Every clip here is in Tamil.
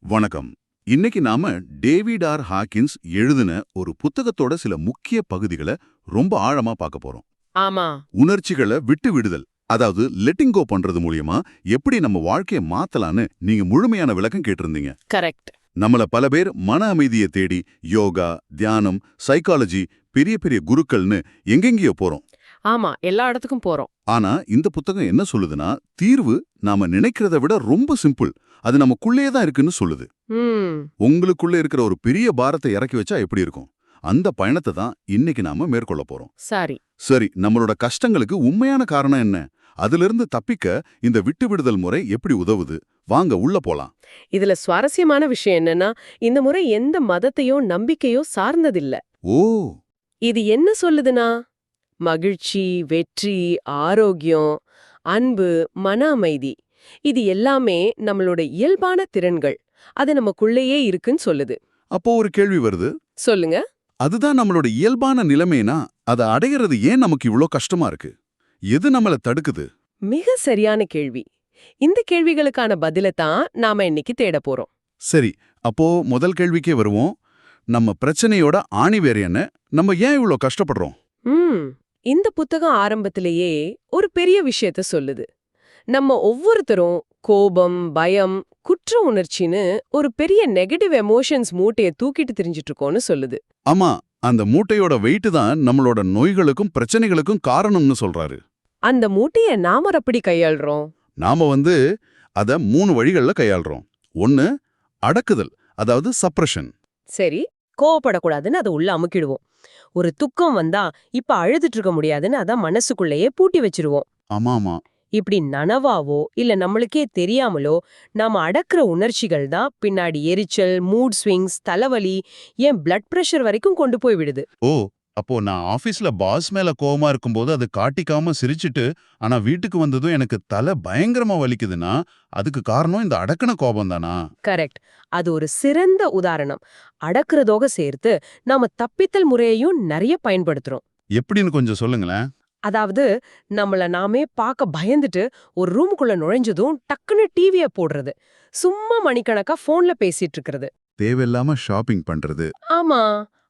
வணக்கம். இன்னைக்கு நாம டேவிட் ஆர் ஹாக்கின்ஸ் எழுதின ஒரு புத்தகத்தோட சில முக்கிய பகுதிகளை ரொம்ப ஆழமா பார்க்க போறோம். ஆமா. உணர்ச்சிகளை விட்டு விடுதல் அதாவது லெட்டிங் கோ பண்றது மூலியமா எப்படி நம்ம வாழ்க்கையை மாத்தலான்னு நீங்க முழுமையான விளக்கம் கேட்டிருந்தீங்க. கரெக்ட். நம்மள பல பேர் மன அமைதியை தேடி யோகா தியானம் சைக்காலஜி பெரிய பெரிய குருக்கள்னு எங்கெங்கேயோ போறோம். ஆமா எல்லா இடத்துக்கும் போறோம். ஆனா இந்த புத்தகம் என்ன சொல்லுதுன்னா தீர்வு நாம நினைக்கிறத விட ரொம்ப சிம்பிள். அது நமக்குள்ளேயே தான் இருக்குன்னு சொல்லுது. உங்களுக்குள்ள இருக்கிற ஒரு பெரிய பாரத்தை இறக்கி வச்சா எப்படி இருக்கும்? அந்த பயணத்தை தான் இன்னைக்கு நாம மேற்கொள்ள போறோம். சரி. சரி நம்மளோட கஷ்டங்களுக்கு உண்மையான காரணம் என்ன? அதிலிருந்து தப்பிக்க இந்த விட்டு விடுதல் முறை எப்படி உதவுது? வாங்க உள்ள போலாம். இதுல சுவாரஸ்யமான விஷயம் என்னன்னா இந்த முறை எந்த மதத்தையோ நம்பிக்கையோ சார்ந்ததில்ல. ஓ! இது என்ன சொல்லுதுன்னா மகிழ்ச்சி வெற்றி ஆரோக்கியம் அன்பு மன அமைதி இது எல்லாமே நம்மளோட இயல்பான திறன்கள். அது நமக்குள்ளேயே இருக்குன்னு சொல்லுது. அப்போ ஒரு கேள்வி வருது. சொல்லுங்க. அதுதான் நம்மளோட இயல்பான நிலைமைனா அதை அடையிறது ஏன் நமக்கு இவ்ளோ கஷ்டமா இருக்கு? எது நம்மள தடுக்குது? மிக சரியான கேள்வி. இந்த கேள்விகளுக்கான பதிலை தான் நாம இன்னைக்கு தேட போறோம். சரி அப்போ முதல் கேள்விக்கே வருவோம். நம்ம பிரச்சனையோட ஆணிவேர் என்ன? நம்ம ஏன் இவ்ளோ கஷ்டப்படுறோம்? ம். இந்த புத்தகம் ஆரம்பத்திலேயே ஒரு பெரிய விஷயத்த சொல்லுது. நம்ம ஒவ்வொருத்தரும் கோபம் பயம் குற்ற உணர்ச்சின்னு ஒரு பெரிய நெகட்டிவ் எமோஷன்ஸ் மூட்டைய தூக்கிட்டு திரிஞ்சிட்டு இருக்கோம்னு சொல்லுது. ஆமா அந்த மூட்டையோட வெயிட் தான் நம்மளோட நோய்களுக்கும் பிரச்சனைகளுக்கும் காரணம்னு சொல்றாரு. அந்த மூட்டைய நாம அப்படி கையாள்றோம்? நாம வந்து அத மூணு வழிகள்ல கையாள்றோம். ஒன்னு அடக்குதல் அதாவது சப்ரஷன் சரி கோவப்படக்கூடாதுன்னு அதை உள்ள அமுக்கிடுவோம். ஒரு துக்கம் வந்தா இப்ப அழுதுட்டு இருக்க முடியாதுன்னு அதான் மனசுக்குள்ளேயே பூட்டி வச்சிருவோம். ஆமா ஆமா இப்படி நனவாவோ இல்ல நம்மளுக்கே தெரியாமலோ நாம அடக்குற உணர்ச்சிகள் தான் பின்னாடி எரிச்சல் மூட் ஸ்விங்ஸ் தலைவலி ஏன் பிளட் பிரஷர் வரைக்கும் கொண்டு போய் விடுது. ஓ அப்போ நான் ஆபீஸ்ல பாஸ் மேல கோவமா இருக்கும்போது அது காட்டிக்காம சிரிச்சிட்டு ஆனா வீட்டுக்கு வந்ததும் எனக்கு தலை பயங்கரமா வலிக்குதுன்னா அதுக்கு காரணம் இந்த அடக்குன கோபம் தானா? கரெக்ட். அது ஒரு சிறந்த உதாரணம். அடக்குறதோக சேர்த்து நாம தப்பித்தல் முறையையும் நிறைய பயன்படுத்துறோம். எப்படின்னு கொஞ்சம் சொல்லுங்களேன். அதாவது நம்மள நாமே பார்க்க பயந்துட்டு ஒரு ரூமுக்குள்ள நுழைஞ்சதும் டக்குன்னு டிவிய போடுறது. சும்மா மணிக்கணக்கா போன்ல பேசிட்டு இருக்கிறது. தேவையில்லாம ஷாப்பிங் பண்றது. ஆமா.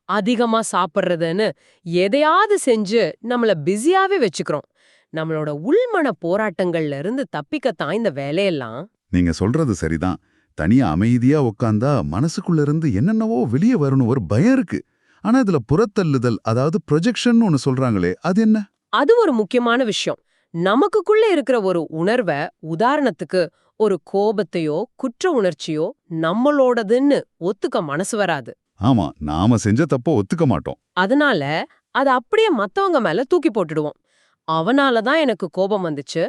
அதிகமா சாப்பிடுறதுன்னு எதையாவது செஞ்சு நம்மள பிஸியாவே வச்சுக்கிறோம். நம்மளோட உள்மன போராட்டங்கள்ல இருந்து தப்பிக்கத்தான் இந்த வேலையெல்லாம். நீங்க சொல்றது சரிதான். தனியா அமைதியா உட்காந்தா மனசுக்குள்ள இருந்து என்னென்னவோ வெளியே வரணும் ஒரு பயம் இருக்கு. ஆனா இதுல புறத்தள்ளுதல் அதாவது ப்ரொஜெக்ஷன் ஒன்னு சொல்றாங்களே அது என்ன? அது ஒரு முக்கியமான விஷயம். நமக்குள்ள இருக்கிற ஒரு உணர்வை உதாரணத்துக்கு ஒரு கோபத்தையோ குற்ற உணர்ச்சியோ நம்மளோடதுன்னு ஒத்துக்க மனசு வராது. ஆமா நாம செஞ்ச தப்ப ஒத்துக்க மாட்டோம். அதனால அத அப்படியே மத்தவங்க மேல தூக்கி போட்டுடுவோம். அவனால தான் எனக்கு கோபம் வந்துச்சு.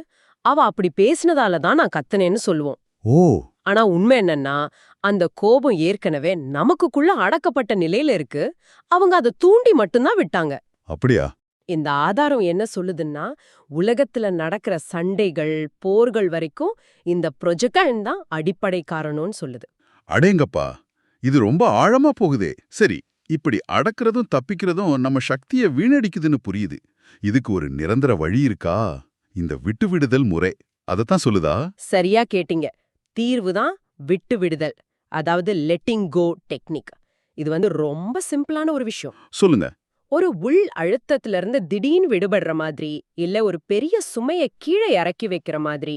அவ அப்படி பேசினதால தான் நான் கத்துனேன்னு சொல்லுவோம். ஓ! ஆனா உண்மை என்னன்னா அந்த கோபம் ஏற்கனவே நமக்குள்ள அடக்கப்பட்ட நிலையில இருக்கு. அவங்க அதை தூண்டி மட்டும்தான் விட்டாங்க. அப்படியா? இந்த ஆதாரம் என்ன சொல்லுதுன்னா உலகத்துல நடக்கிற சண்டைகள் போர்கள் வரைக்கும் இந்த ப்ரொஜெக்ட் தான் அடிப்படை காரணம்னு சொல்லுது. அடேங்கப்பா! இது ரொம்ப ஆழமா போகுதே. சரி இப்படி அடக்கிறதும் தப்பிக்கிறதும் நம்ம சக்தியை வீணடிக்குதுன்னு புரியுது. இதுக்கு ஒரு நிரந்தர வழி இருக்கா? இந்த விட்டு விடுதல் முறை அதத்தான் சொல்லுதா? சரியா கேட்டீங்க. தீர்வு தான் விட்டு விடுதல் அதாவது லெட்டிங் கோ டெக்னிக் இது வந்து ரொம்ப சிம்பிளான ஒரு விஷயம். சொல்லுங்க. ஒரு உள் அழுத்தத்துல இருந்து திடீர்னு விடுபடுற மாதிரி இல்ல ஒரு பெரிய சுமைய கீழே இறக்கி வைக்கிற மாதிரி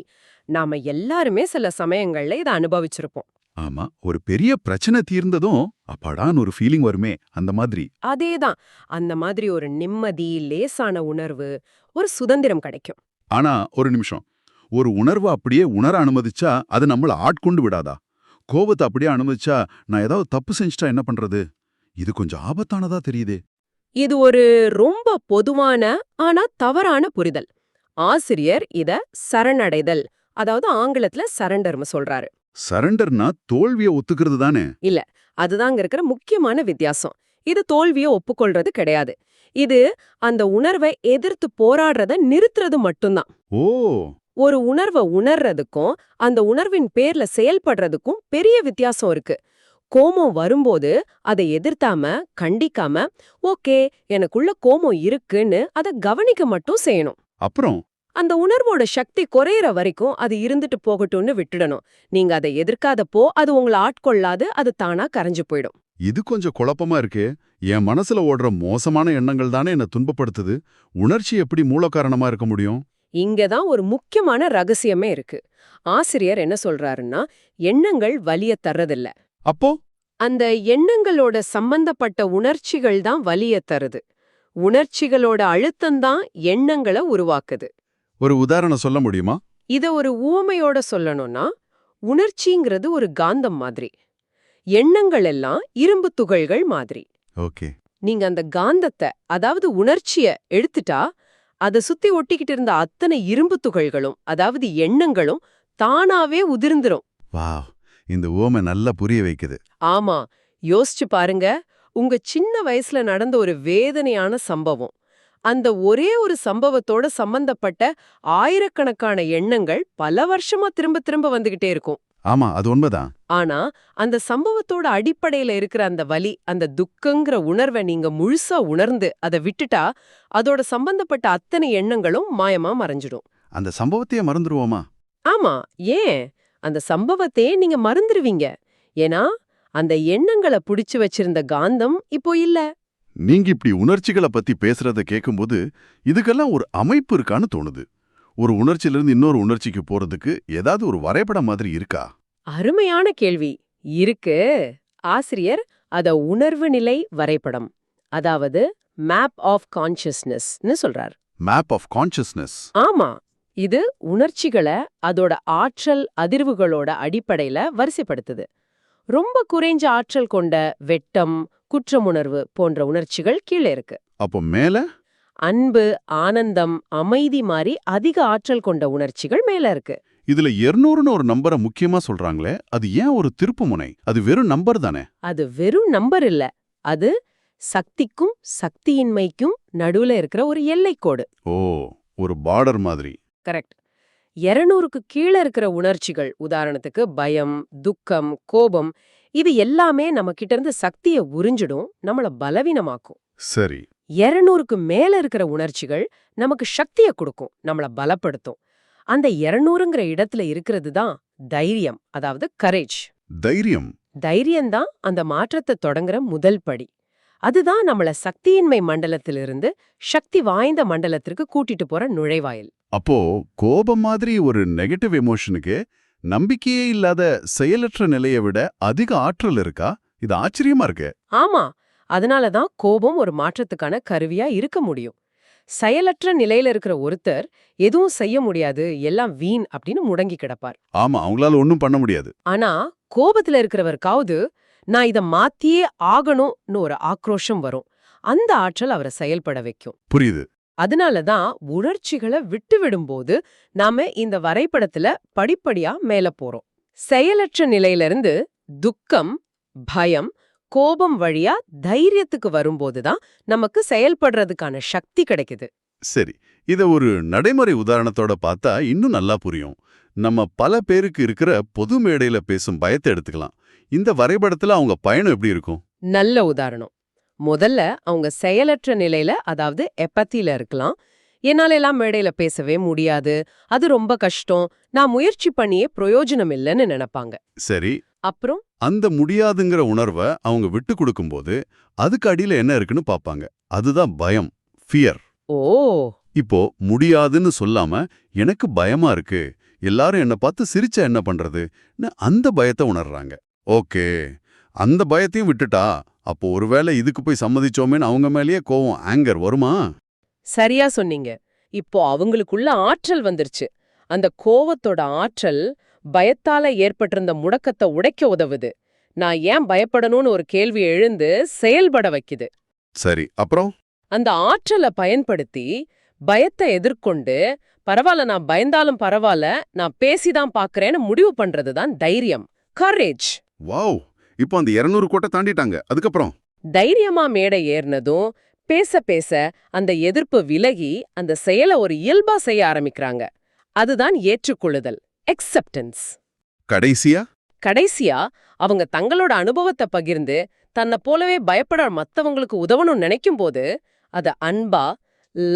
நாம எல்லாருமே சில சமயங்கள்ல இதை அனுபவிச்சிருப்போம். ஆமா ஒரு பெரிய பிரச்சனை தீர்ந்ததும் அப்பாடான்னு ஒரு ஃபீலிங் வருமே அந்த மாதிரி. அதேதான். அந்த மாதிரி ஒரு நிம்மதி லேசான உணர்வு ஒரு சுதந்திரம் கிடைக்கும். ஆனா ஒரு நிமிஷம். ஒரு உணர்வை அப்படியே உணர அனுமதிச்சா அது நம்மள ஆட்கொண்டு விடாதா? கோபத்தை அப்படியே அனுமதிச்சா நான் ஏதாவது தப்பு செஞ்சுட்டா என்ன பண்றது? இது கொஞ்சம் ஆபத்தானதா தெரியுதே. இது ஒரு ரொம்ப பொதுவான ஆனா தவறான புரிதல். ஆசிரியர் இத சரணடைதல் அதாவது ஆங்கிலத்துல சரண்டர்னு சொல்றாரு. சரண்டர்னா தோல்வியை ஒத்துக்கிறது தானே? அதுதாங்க இருக்கிற முக்கியமான வித்தியாசம். இது தோல்வியை ஒப்புக்கொள்றது கிடையாது. இது அந்த உணர்வை எதிர்த்து போராடுறத நிறுத்துறது மட்டும்தான். ஓ! ஒரு உணர்வை உணர்றதுக்கும் அந்த உணர்வின் பேர்ல செயல்படுறதுக்கும் பெரிய வித்தியாசம் இருக்கு. கோபம் வரும்போது அதை எதிர்த்தாம கண்டிக்காம ஓகே எனக்குள்ள கோபம் இருக்குன்னு அதை கவனிக்க மட்டும் செய்யணும். அப்புறம்? அந்த உணர்வோட சக்தி குறையிற வரைக்கும் அது இருந்துட்டு போகட்டும்னு விட்டுடணும். நீங்க அதை எதிர்க்காதப்போ அது உங்களை ஆட்கொள்ளாது அது தானா கரைஞ்சு போயிடும். இது கொஞ்சம் குழப்பமா இருக்கே. என் மனசுல ஓடுற மோசமான எண்ணங்கள் தானே என்ன துன்பப்படுத்துது. உணர்ச்சி எப்படி மூல காரணமா இருக்க முடியும்? இங்கதான் ஒரு முக்கியமான ரகசியமே இருக்கு. ஆசிரியர் என்ன சொல்றாருன்னா எண்ணங்கள் வலிய தர்றதில்ல. அப்போ? அந்த எண்ணங்களோட சம்பந்தப்பட்ட உணர்ச்சிகள் தான் வலிய தருது. உணர்ச்சிகளோட அழுத்தம்தான் எண்ணங்களை உருவாக்குது. ஒரு உதாரணம் சொல்ல முடியுமா? இத ஒரு ஊமையோட சொல்லணும்னா உணர்ச்சிங்கிறது ஒரு காந்தம் மாதிரி. எண்ணங்கள் எல்லாம் இரும்பு துகள்கள் மாதிரி. ஓகே. நீங்க அந்த காந்தத்தை அதாவது உணர்ச்சிய எடுத்துட்டா அதை சுத்தி ஒட்டிக்கிட்டு இருந்த அத்தனை இரும்பு துகள்களும் அதாவது எண்ணங்களும் தானாவே உதிர்ந்துரும். வாவ்! இந்த ஓமை நல்லா புரிய வைக்குது. ஆமா. யோசிச்சு பாருங்க. உங்க சின்ன வயசுல நடந்த ஒரு வேதனையான சம்பவம். அந்த ஒரே ஒரு சம்பவத்தோட சம்பந்தப்பட்ட ஆயிரக்கணக்கான எண்ணங்கள் பல வருஷமா திரும்ப திரும்ப வந்துகிட்டே இருக்கும். ஆமா அது உண்மைதான். ஆனா அந்த சம்பவத்தோட அடிப்படையில இருக்கிற அந்த வலி அந்த துக்கங்கிற உணர்வை நீங்க முழுசா உணர்ந்து அதை விட்டுட்டா அதோட சம்பந்தப்பட்ட அத்தனை எண்ணங்களும் மாயமா மறைஞ்சிடும். அந்த சம்பவத்தையே மறந்துருவோமா? ஆமா ஏன்? அந்த சம்பவத்தையே நீங்க மறந்துருவீங்க. ஏன்னா அந்த எண்ணங்களை புடிச்சு வச்சிருந்த காந்தம் இப்போ இல்ல. நீங்க இப்படி உணர்ச்சிகளை பத்தி பேசுறத கேட்கும்போது இதுக்கெல்லாம் ஒரு அமைப்பு இருக்கான்னு தோணுது. ஒரு உணர்ச்சியிலிருந்து இன்னொரு உணர்ச்சிக்கு போறதுக்கு ஏதாவது ஒரு வரைபடம் மாதிரி இருக்கா? அருமையான கேள்வி. இருக்கு. ஆசிரியர் அத உணர்வு நிலை வரைபடம். அதாவது மேப் ஆஃப் கான்ஷியஸ்னஸ்னு சொல்றார். மேப் ஆஃப் கான்ஷியஸ்னஸ் ஆமா. இது உணர்ச்சிகளை அதோட ஆற்றல் அதிர்வுகளோட அடிப்படையில வரிசைப்படுத்துது. ரொம்ப குறைஞ்ச ஆற்றல் கொண்ட வெட்டம் குற்றமுணர்வு போன்ற உணர்ச்சிகள் கீழே இருக்கு. அப்போ மேல? அன்பு ஆனந்தம் அமைதி மாதிரி அதிக ஆற்றல் கொண்ட உணர்ச்சிகள் மேல இருக்கு. இதுல 200ன்னு ஒரு நம்பரை முக்கியமா சொல்றாங்களே அது ஏன் ஒரு திருப்புமுனை அது வெறும் நம்பர் தானே? அது வெறும் நம்பர் இல்ல அது சக்திக்கும் சக்தியின்மைக்கும் நடுவுல இருக்கிற ஒரு எல்லைக்கோடு ஓ ஒரு பார்டர் மாதிரி. கரெக்ட். இருநூறுக்கு கீழே இருக்கிற உணர்ச்சிகள் உதாரணத்துக்கு பயம் துக்கம் கோபம் இது எல்லாமே நம்ம கிட்ட இருந்து சக்தியை உறிஞ்சிடும் நம்மள பலவீனமாக்கும். சரி. இருநூறுக்கு மேல இருக்கிற உணர்ச்சிகள் நமக்கு சக்தியை கொடுக்கும் நம்மள பலப்படுத்தும். அந்த இருநூறுங்கிற இடத்துல இருக்கிறது தான் தைரியம் அதாவது கரேஜ் தைரியம்? தைரியம்தான் அந்த மாற்றத்தை தொடங்குற முதல் படி. அதுதான் நம்மள சக்தியின்மை மண்டலத்திலிருந்து சக்தி வாய்ந்த மண்டலத்திற்கு கூட்டிட்டு போற நுழைவாயில். அப்போ கோபம் மாதிரி ஒரு நெகட்டிவ் எமோஷனுக்கு நம்பிக்கையே இல்லாத செயலற்ற நிலையை விட அதிக ஆற்றல் இருக்கா? இது ஆச்சரியமா இருக்கு. ஆமா. அதனாலதான் கோபம் ஒரு மாற்றத்துக்கான கருவியா இருக்க முடியும். செயலற்ற நிலையில இருக்கிற ஒருத்தர் எதுவும் செய்ய முடியாது எல்லாம் வீண் அப்படின்னு முடங்கி கிடப்பார். ஆமா அவங்களால ஒண்ணும் பண்ண முடியாது. ஆனா கோபத்துல இருக்கிறவருக்காவது நான் இத மாத்தியே ஆகணும்னு ஒரு ஆக்ரோஷம் வரும். அந்த ஆற்றல் அவரை செயல்பட வைக்கும். புரியுது. அதனாலதான் உணர்ச்சிகளை விட்டு விடும்போது நாம இந்த வரைபடத்துல படிப்படியா மேல போறோம். செயலற்ற நிலையிலிருந்து துக்கம் பயம் கோபம் வழியா தைரியத்துக்கு வரும்போதுதான் நமக்கு செயல்படுறதுக்கான சக்தி கிடைக்குது. சரி இத ஒரு நடைமுறை உதாரணத்தோட பார்த்தா இன்னும் நல்லா புரியும். நம்ம பல பேருக்கு இருக்கிற பொது மேடையில பேசும் பயத்தை எடுத்துக்கலாம். இந்த வரைபடத்துல அவங்க பயணம் எப்படி இருக்கும்? நல்ல உதாரணம். முதல்ல அவங்க செயலற்ற நிலையில அதாவது எப்பத்தில இருக்கலாம். என்னால எல்லாம் மேடையில பேசவே முடியாது. அது ரொம்ப கஷ்டம். நான் முயற்சி பண்ணியே பிரயோஜனம் இல்லைன்னு நினைப்பாங்க. சரி. அப்புறம்? அந்த முடியாதுங்கிற உணர்வை அவங்க விட்டு கொடுக்கும்போது அதுக்கு அடியில என்ன இருக்குன்னு பாப்பாங்க. அதுதான் பயம். Fear oh! இப்போ முடியாதுன்னு சொல்லாம எனக்கு பயமா இருக்கு. எல்லாரும் என்ன பார்த்து சிரிச்சா என்ன பண்றதுன்னு அந்த பயத்தை உணர்றாங்க. ஓகே. அந்த பயத்தையும் விட்டுட்டா அப்போ ஒருவேளை இதுக்கு போய் சம்மதிச்சோமேன்னு அவங்க மேலேயே கோவம் ஆங்கர் வருமா? சரியா சொன்னீங்க. இப்போ அவங்களுக்குள்ள ஆற்றல் வந்துருச்சு. அந்த கோவத்தோட ஆற்றல் பயத்தால ஏற்பட்டிருந்த முடக்கத்தை உடைக்க உதவுது. நான் ஏன் பயப்படணும்னு ஒரு கேள்வி எழுந்து செயல்பட வைக்குது. சரி அப்புறம்? அந்த ஆற்றலை பயன்படுத்தி பயத்தை எதிர்கொண்டு பரவாயில்ல நான் பயந்தாலும் பரவாயில்ல நான் பேசிதான் பாக்குறேன்னு முடிவு பண்றதுதான் தைரியம். கரேஜ் வாவ் இப்போ அந்த 200 கோட்டை தாண்டிட்டாங்க. அதுக்கப்புறம்? தைரியமா மேடை ஏறினதும் பேச பேச அந்த எதிர்ப்பு விலகி அந்த செயலை ஒரு இயல்பா செய்ய ஆரம்பிக்கிறாங்க. அதுதான் ஏற்றுக்கொள்ளுதல் எக்ஸெப்டன்ஸ் கடைசியா? கடைசியா அவங்க தங்களோட அனுபவத்தை பகிர்ந்து தன்னை போலவே பயப்பட மத்தவங்களுக்கு உதவணும்னு நினைக்கும் போது அது அன்பா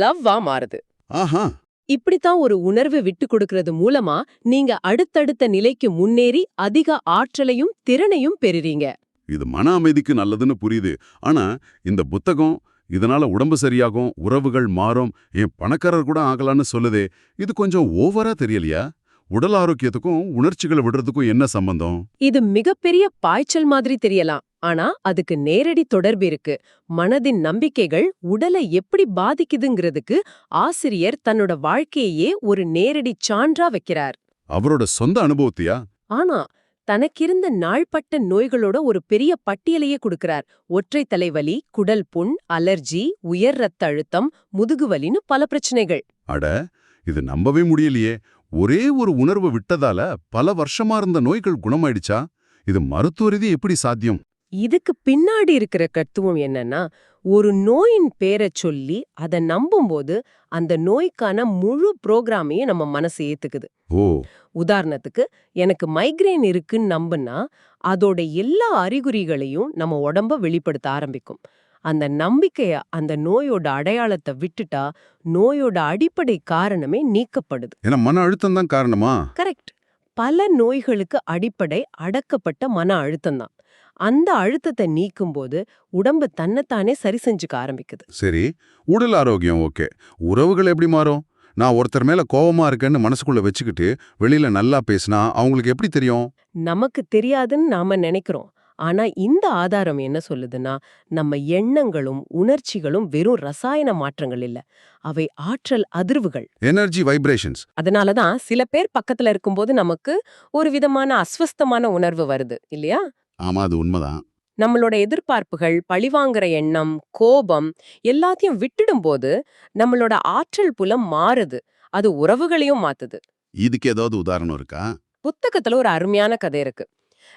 லவ்வா மாறுது. ஆஹா. இப்படித்தான் ஒரு உணர்வு விட்டு கொடுக்கறது மூலமா நீங்க அடுத்தடுத்த நிலைக்கு முன்னேறி அதிக ஆற்றலையும் திறனையும் பெறுறீங்க. இது மன அமைதிக்கு நல்லதுன்னு புரியுது. ஆனா இந்த புத்தகம் இதனால உடம்பு சரியாகும் உறவுகள் மாறும் என் பணக்காரர் கூட ஆகலான்னு சொல்லுதே இது கொஞ்சம் ஓவரா தெரியலையா? உடல் ஆரோக்கியத்துக்கும் உணர்ச்சிகளை விடுறதுக்கும் என்ன சம்பந்தம்? இது மிகப்பெரிய பாய்ச்சல் மாதிரி தெரியலாம். ஆனா அதுக்கு நேரடி தொடர்பு இருக்கு. மனதின் நம்பிக்கைகள் உடலை எப்படி பாதிக்குதுங்கிறதுக்கு ஆசிரியர் தன்னோட வாழ்க்கையே ஒரு நேரடி சான்றா வைக்கிறார். அவரோட சொந்த அனுபவத்தையா? ஆனா தனக்கிருந்த நாள்பட்ட நோய்களோட ஒரு பெரிய பட்டியலையே கொடுக்கிறார். ஒற்றை தலைவலி குடல் புண் அலர்ஜி உயர் ரத்த அழுத்தம் முதுகுவலின்னு பல பிரச்சனைகள். அட இது நம்பவே முடியலையே. ஒரே ஒரு உணர்வு விட்டதால பல வருஷமா இருந்த நோய்கள் குணமாயிடுச்சா? இது மருத்துவ ரீதி எப்படி சாத்தியம்? இதுக்கு பின்னாடி இருக்கிற தத்துவம் என்னன்னா ஒரு நோயின் பேரை சொல்லி அதை நம்பும்போது அந்த நோய்க்கான முழு புரோகிராமையும் நம்ம மனசு ஏத்துக்குது. ஓ. உதாரணத்துக்கு எனக்கு மைக்ரேன் இருக்குன்னு நம்புனா அதோட எல்லா அறிகுறிகளையும் நம்ம உடம்ப வெளிப்படுத்த ஆரம்பிக்கும். அந்த நம்பிக்கைய அந்த நோயோட அடையாளத்தை விட்டுட்டா நோயோட அடிப்படை காரணமே நீக்கப்படுது. ஏன்னா மன அழுத்தம் தான் காரணமா? கரெக்ட். பல நோய்களுக்கு அடிப்படை அடக்கப்பட்ட மன அழுத்தம்தான். அந்த அழுத்தத்தை நீக்கும்போது உடம்பு தன்னைத்தானே சரி செஞ்சுக்க ஆரம்பிக்குது. சரி. உடல் ஆரோக்கியம் ஓகே. உறவுகள் எப்படி மாறும்? நான் ஒருத்தர் மேல கோவமா இருக்கேன்னு மனசுக்குள்ள வச்சுக்கிட்டு வெளியில நல்லா பேசினா அவங்களுக்கு எப்படி தெரியும்? நமக்கு தெரியாதுன்னு நாம நினைக்கிறோம். ஆனா இந்த ஆதாரம் என்ன சொல்லுதுன்னா நம்ம எண்ணங்களும் உணர்ச்சிகளும் வெறும் ரசாயன மாற்றங்கள் இல்ல. அவை ஆற்றல் அதிர்வுகள். எனர்ஜி வைப்ரேஷன்ஸ் அதனாலதான் சில பேர் பக்கத்துல இருக்கும்போது நமக்கு ஒரு விதமான அஸ்வஸ்தமான உணர்வு வருது இல்லையா? ஆமா அது உண்மைதான். நம்மளோட எதிர்பார்ப்புகள் பழிவாங்குற எண்ணம் கோபம் எல்லாத்தையும் விட்டுடும்போது நம்மளோட ஆற்றல் புலம் மாறுது. அது உறவுகளையும் மாத்துது. இதுக்கு ஏதாவது உதாரணம் இருக்கா? புத்தகத்துல ஒரு அருமையான கதை இருக்கு.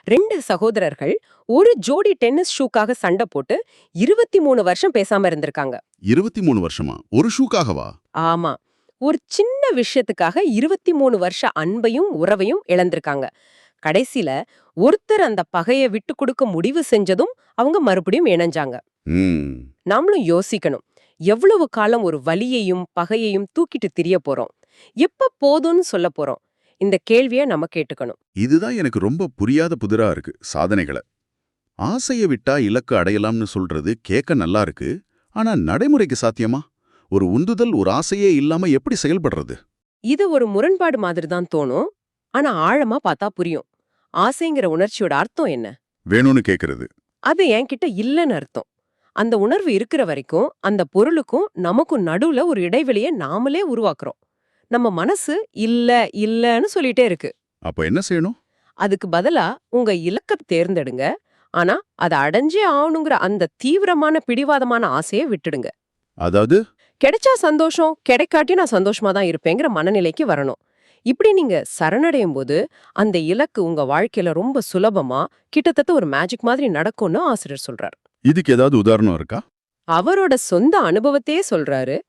ரெண்டு சகோதரர்கள் ஒரு ஜோடி டென்னிஸ் ஷூக்காக சண்டை போட்டு இருபத்தி மூணு வருஷம் பேசாம இருந்திருக்காங்க. இருபத்தி மூணு வருஷமா? ஒரு ஷூக்காகவா? ஆமா. ஒரு சின்ன விஷயத்துக்காக இருபத்தி மூணு வருஷ அன்பையும் உறவையும் இழந்திருக்காங்க. கடைசில ஒருத்தர் அந்த பகைய விட்டு கொடுக்க முடிவு செஞ்சதும் அவங்க மறுபடியும் இணைஞ்சாங்க. நாமளும் யோசிக்கணும். எவ்வளவு காலம் ஒரு வலியையும் பகையையும் தூக்கிட்டு திரிய போறோம்? எப்ப போதும்னு சொல்ல போறோம்? இந்த கேள்விய நம்ம கேட்டுக்கணும். இதுதான் எனக்கு ரொம்ப புரியாத புதிரா இருக்கு சாதனைகளை. ஆசைய விட்டா இலக்கு அடையலாம்னு சொல்றது கேட்க நல்லா இருக்கு ஆனா நடைமுறைக்கு சாத்தியமா? ஒரு உந்துதல் ஒரு ஆசையே இல்லாம எப்படி செயல்படுறது? இது ஒரு முரண்பாடு மாதிரி தான் தோணும் ஆனா ஆழமா பார்த்தா புரியும். ஆசைங்கிற உணர்ச்சியோட அர்த்தம் என்ன? வேணும்னு கேக்குறது. அது என்கிட்ட இல்லைன்னு அர்த்தம். அந்த உணர்வு இருக்கிற வரைக்கும் அந்த பொருளுக்கும் நமக்கும் நடுவுல ஒரு இடைவெளியை நாமளே உருவாக்குறோம். நம்ம மனசு இல்ல இல்லன்னு சொல்லிட்டே இருக்கு. அப்ப என்ன செய்யணும்? அதுக்கு பதிலா உங்க இலக்கத்தை தேர்ந்தெடுங்க. ஆனா அதை அடைஞ்சே ஆகணுங்கிற அந்த தீவிரமான பிடிவாதமான ஆசையை விட்டுடுங்க. அதாவது? கிடைச்சா சந்தோஷம் கிடைக்காட்டி நான் சந்தோஷமா தான் இருப்பேங்கிற மனநிலைக்கு வரணும். இப்படி நீங்க சரணடையும் போது அந்த இலக்கு உங்க வாழ்க்கையில ரொம்ப சுலபமா கிட்டத்தட்ட ஒரு மேஜிக் மாதிரி நடக்கும்னு ஆசிரியர் சொல்றார். இதுக்கு ஏதாவது உதாரணம் இருக்கா? அவரோட சொந்த அனுபவத்தையே சொல்றாரு.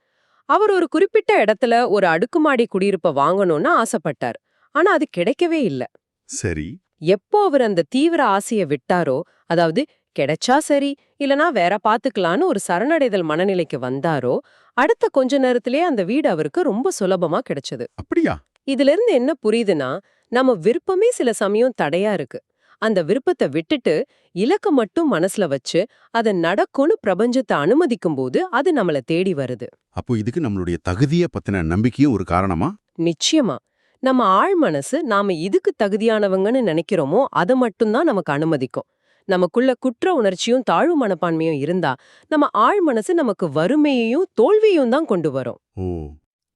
அவர் ஒரு குறிப்பிட்ட இடத்துல ஒரு அடுக்குமாடி குடியிருப்ப வாங்கணும்னு ஆசைப்பட்டார். ஆனா அது கிடைக்கவே இல்ல. சரி. எப்போ அவர் அந்த தீவிர ஆசைய விட்டாரோ அதாவது கிடைச்சா சரி இல்லனா வேற பாத்துக்கலான்னு ஒரு சரணடைதல் மனநிலைக்கு வந்தாரோ அடுத்த கொஞ்ச நேரத்திலே அந்த வீடு அவருக்கு ரொம்ப சுலபமா கிடைச்சது. அப்படியா? இதுல இருந்து என்ன புரியுதுன்னா நம்ம விருப்பமே சில சமயம் தடையா இருக்கு. அந்த விருப்பத்தை விட்டுட்டு இலக்க மட்டும் மனசுல வச்சு அதை நடக்கும்னு பிரபஞ்சத்தை அனுமதிக்கும் போது அது நம்மள தேடி வருது. அப்போ இதுக்கு நம்மளுடைய தகுதிய பத்தின நம்பிக்கையும் ஒரு காரணமா? நிச்சயமா. நம்ம ஆழ் மனசு நாம இதுக்கு தகுதியானவங்கன்னு நினைக்கிறோமோ அதை மட்டும்தான் நமக்கு அனுமதிக்கும். நமக்குள்ள குற்ற உணர்ச்சியும் தாழ்வு மனப்பான்மையும் இருந்தா நம்ம ஆழ் மனசு நமக்கு வறுமையையும் தோல்வியையும் தான் கொண்டு வரும்.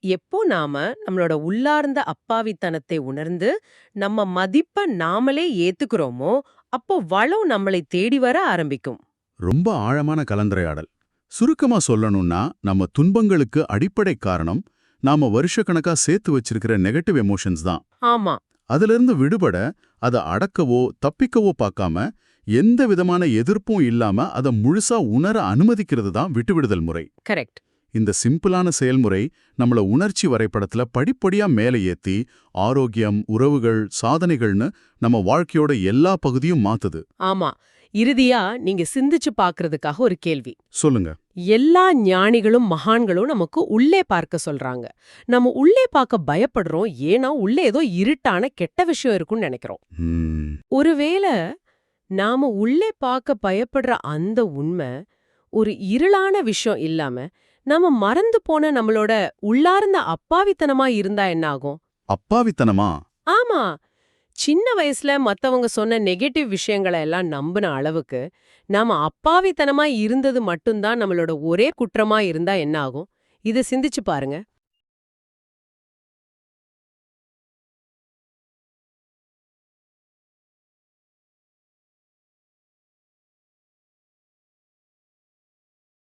எப்போ நாம நம்மளோட உள்ளார்ந்த அப்பாவித்தனத்தை உணர்ந்து நம்ம மதிப்ப நாமளே ஏத்துக்கிறோமோ அப்போ வளம் நம்மளை தேடி வர ஆரம்பிக்கும். ரொம்ப ஆழமான கலந்துரையாடல். சுருக்கமா சொல்லணும்னா நம்ம துன்பங்களுக்கு அடிப்படை காரணம் நாம வருஷக்கணக்கா சேர்த்து வச்சிருக்கிற நெகட்டிவ் எமோஷன்ஸ் தான். ஆமா. அதிலிருந்து விடுபட அதை அடக்கவோ தப்பிக்கவோ பார்க்காம எந்த விதமான எதிர்ப்பும் இல்லாம அதை முழுசா உணர அனுமதிக்கிறது தான் விட்டுவிடுதல் முறை. கரெக்ட் இந்த சிம்பிளான செயல்முறை நம்மள உணர்ச்சி வரைபடத்துல படிப்படியா மேலே ஏத்தி ஆரோக்கியம் உறவுகள் சாதனைகள்னு நம்ம வாழ்க்கையோட எல்லா பகுதியும் மாத்துது. ஆமா. இறுதியா நீங்க சிந்திச்சு பாக்குறதுக்காக ஒரு கேள்வி. சொல்லுங்க. எல்லா ஞானிகளும் மகான்களும் நமக்கு உள்ளே பார்க்க சொல்றாங்க. நம்ம உள்ளே பார்க்க பயப்படுறோம் ஏன்னா உள்ளே ஏதோ இருட்டான கெட்ட விஷயம் இருக்கும்னு நினைக்கிறோம். ஒருவேளை நாம உள்ளே பார்க்க பயப்படுற அந்த உண்மை ஒரு இருளான விஷயம் இல்லாம நாம மறந்து போன நம்மளோட உள்ளார்ந்த அப்பாவித்தனமா இருந்தா என்ன ஆகும் அப்பாவித்தனமா? ஆமா. சின்ன வயசுல மத்தவங்க சொன்ன நெகட்டிவ் விஷயங்களை எல்லாம் நம்பின அளவுக்கு நாம அப்பாவித்தனமா இருந்தது மட்டும்தான் நம்மளோட ஒரே குற்றமா இருந்தா என்ன ஆகும் இத சிந்திச்சு பாருங்க.